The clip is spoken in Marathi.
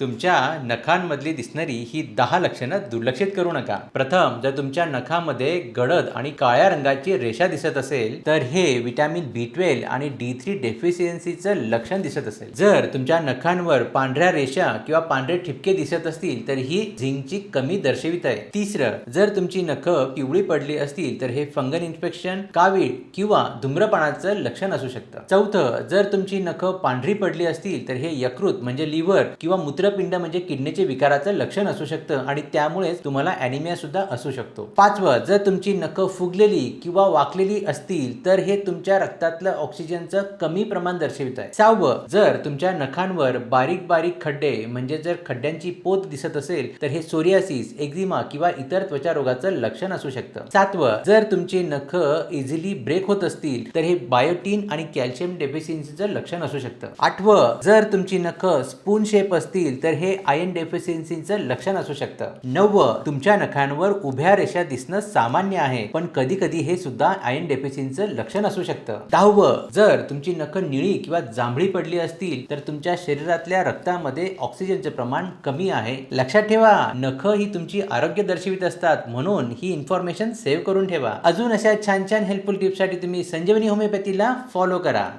तुमच्या नखांमधली दिसणारी ही दहा लक्षणं दुर्लक्षित करू नका. प्रथम जर तुमच्या नखामध्ये गडद आणि काळ्या रंगाची रेषा दिसत असेल तर हे विटॅमिन बी ट्वेल्व आणि डी थ्री डेफिशियन्सीचं लक्षण दिसत असेल. जर तुमच्या नखांवर पांढऱ्या रेषा किंवा पांढरे ठिपके दिसत असतील तर ही झिंकची कमी दर्शवित आहे. तिसरं जर तुमची नखं पिवळी पडली असतील तर हे फंगल इन्फेक्शन कावीळ किंवा धूम्रपानाचं लक्षण असू शकतं. चौथं जर तुमची नखं पांढरी पडली असतील तर हे यकृत म्हणजे लिव्हर किंवा मूत्र मूत्रपिंड म्हणजे किडनीचे विकाराचं लक्षण असू शकतं आणि त्यामुळेच तुम्हाला अॅनिमिया सुद्धा असू शकतो. पाचवं जर तुमची नखं फुगलेली किंवा वाकलेली असतील तर हे तुमच्या रक्तातलं ऑक्सिजनचं कमी प्रमाण दर्शवित आहे. सहावं जर तुमच्या नखांवर बारीक बारीक खड्डे म्हणजे जर खड्ड्यांची पोत दिसत असेल तर हे सोरियासिस एक्झिमा किंवा इतर त्वचा रोगाचं लक्षण असू शकतं. सातवं जर तुमची नख इझिली ब्रेक होत असतील तर हे बायोटीन आणि कॅल्शियम डेफिशियन्सीचं लक्षण असू शकतं. आठवं जर तुमची नख स्पून शेप असतील असतील तर हे आयन डेफिशियन्सीचं लक्षण असू शकतं. नववं तुमच्या नखांवर उभ्या रेषा दिसणं सामान्य आहे पण कधी कधी हे सुद्धा आयन डेफिशियन्सीचं लक्षण असू शकतं. दहावं जर तुमची नख निळी किंवा जांभळी पडली असतील तर तुमच्या शरीरातल्या रक्तामध्ये ऑक्सिजनचे प्रमाण कमी आहे. लक्षात ठेवा नख ही तुमची आरोग्य दर्शवित असतात म्हणून ही इन्फॉर्मेशन सेव्ह करून ठेवा. अजून अशा छान छान हेल्पफुल टिप्ससाठी तुम्ही संजीवनी होमिओपॅथीला फॉलो करा.